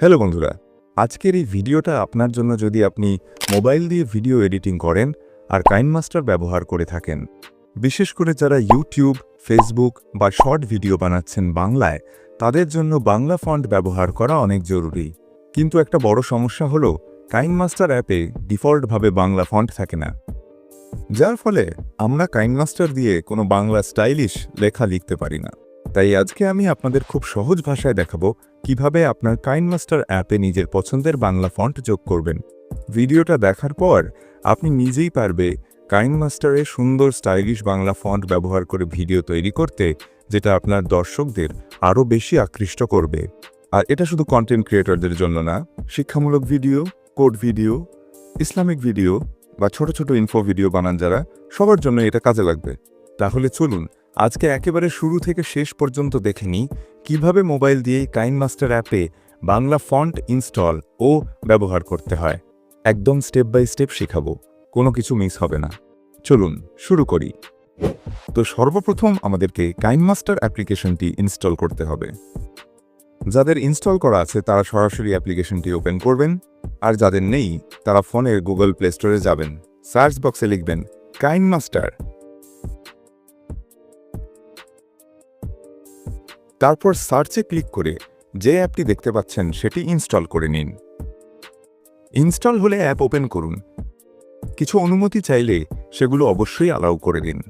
Hello বন্ধুরা, আজকের এই ভিডিওটা আপনার জন্য যদি আপনি মোবাইল দিয়ে ভিডিও এডিটিং করেন আর কাইনমাস্টার ব্যবহার করে থাকেন। বিশেষ করে যারা ইউটিউব, ফেসবুক বা শর্ট ভিডিও বানাচ্ছেন বাংলায়, তাদের জন্য বাংলা ফন্ট ব্যবহার করা অনেক জরুরি। কিন্তু একটা বড় সমস্যা হলো কাইনমাস্টার অ্যাপে ডিফল্টভাবে বাংলা ফন্ট থাকে না। যার ফলে আমরা কাইনমাস্টার দিয়ে কোনো বাংলা স্টাইলিশ লেখা লিখতে পারি না। তাই আজকে আমি আপনাদের খুব সহজ ভাষায় দেখাবো কীভাবে আপনার কাইনমাস্টার অ্যাপে নিজের পছন্দের বাংলা ফন্ট যোগ করবেন। ভিডিওটা দেখার পর আপনি নিজেই পারবে কাইনমাস্টারে সুন্দর স্টাইলিশ বাংলা ফন্ট ব্যবহার করে ভিডিও তৈরি করতে, যেটা আপনার দর্শকদের আরও বেশি আকৃষ্ট করবে। আর এটা শুধু কন্টেন্ট ক্রিয়েটরদের জন্য না, শিক্ষামূলক video code video, Islamic video বা ছোট ছোট ইনফো ভিডিও বানান যারা, সবার জন্য এটা কাজে লাগবে। তাহলে চলুন আজকে একেবারে শুরু থেকে শেষ পর্যন্ত দেখে নিই কীভাবে মোবাইল দিয়ে কাইনমাস্টার অ্যাপে বাংলা ফন্ট ইনস্টল ও ব্যবহার করতে হয়। একদম স্টেপ বাই স্টেপ শেখাবো, কোনো কিছু মিস হবে না। চলুন, শুরু করি। তো সর্বপ্রথম আমাদেরকে কাইনমাস্টার অ্যাপ্লিকেশনটি ইনস্টল করতে হবে। যাদের ইনস্টল করা আছে, তারা সরাসরি অ্যাপ্লিকেশনটি ওপেন করবেন। আর যাদের নেই, তারা ফোনের গুগল প্লে স্টোরে যাবেন। সার্চ বক্সে লিখবেন কাইনমাস্টার তারপর সার্চে ক্লিক করে যে অ্যাপটি দেখতে পাচ্ছেন সেটি ইনস্টল করে নিন। ইনস্টল হলে অ্যাপ ওপেন করুন। কিছু অনুমতি চাইলে সেগুলো অবশ্যই অ্যালাউ করে দিন।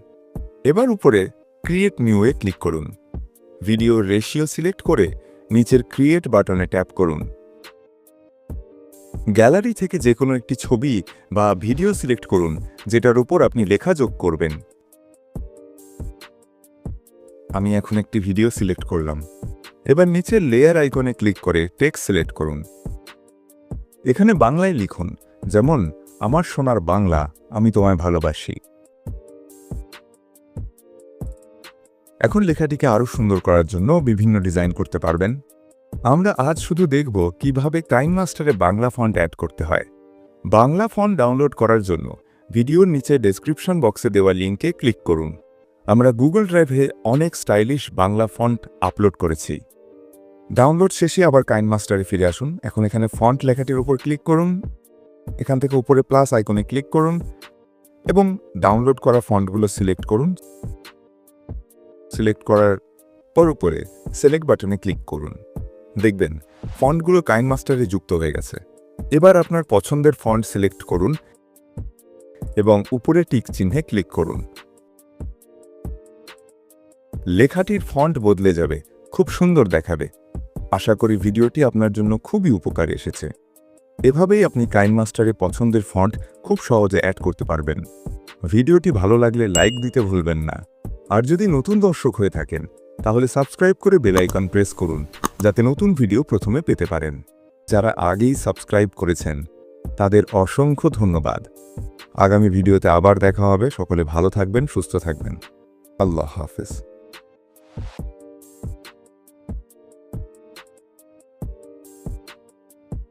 এবার উপরে ক্রিয়েট নিউয়ে ক্লিক করুন। ভিডিও রেশিও সিলেক্ট করে নিচের ক্রিয়েট বাটনে ট্যাপ করুন। গ্যালারি থেকে যে কোনো একটি ছবি বা ভিডিও সিলেক্ট করুন, যেটার উপর আপনি লেখা যোগ করবেন। আমি এখন একটি ভিডিও সিলেক্ট করলাম। এবার নিচের লেয়ার আইকনে ক্লিক করে টেক্সট সিলেক্ট করুন। এখানে বাংলায় লিখুন, যেমন, আমার সোনার বাংলা, আমি তোমায় ভালোবাসি। এখন লেখাটিকে আরও সুন্দর করার জন্য বিভিন্ন ডিজাইন করতে পারবেন। আমরা আজ শুধু দেখব কীভাবে টাইম মাস্টারে বাংলা ফন্ট অ্যাড করতে হয়। বাংলা ফন্ট ডাউনলোড করার জন্য ভিডিওর নিচে ডেসক্রিপশন বক্সে দেওয়া লিঙ্কে ক্লিক করুন। আমরা গুগল ড্রাইভে অনেক স্টাইলিশ বাংলা ফন্ট আপলোড করেছি। ডাউনলোড শেষে আবার কাইন মাস্টারে ফিরে আসুন। এখন এখানে ফন্ট লেখাটির উপর ক্লিক করুন। এখান থেকে উপরে প্লাস আইকনে ক্লিক করুন এবং ডাউনলোড করা ফন্টগুলো সিলেক্ট করুন। সিলেক্ট করার পর উপরে সিলেক্ট বাটনে ক্লিক করুন। দেখবেন ফন্টগুলো কাইন মাস্টারে যুক্ত হয়ে গেছে। এবার আপনার পছন্দের ফন্ট সিলেক্ট করুন এবং উপরে টিক চিহ্নে ক্লিক করুন। লেখাটির ফন্ট বদলে যাবে, খুব সুন্দর দেখাবে। আশা করি ভিডিওটি আপনার জন্য খুবই উপকারে এসেছে। এভাবেই আপনি কাইন মাস্টারে পছন্দের ফন্ট খুব সহজে অ্যাড করতে পারবেন। ভিডিওটি ভালো লাগলে লাইক দিতে ভুলবেন না। আর যদি নতুন দর্শক হয়ে থাকেন, তাহলে সাবস্ক্রাইব করে বেল আইকন প্রেস করুন, যাতে নতুন ভিডিও প্রথমে পেতে পারেন। যারা আগেই সাবস্ক্রাইব করেছেন, তাদের অসংখ্য ধন্যবাদ। আগামী ভিডিওতে আবার দেখা হবে। সকলে ভালো থাকবেন, সুস্থ থাকবেন। আল্লাহ হাফেজ। you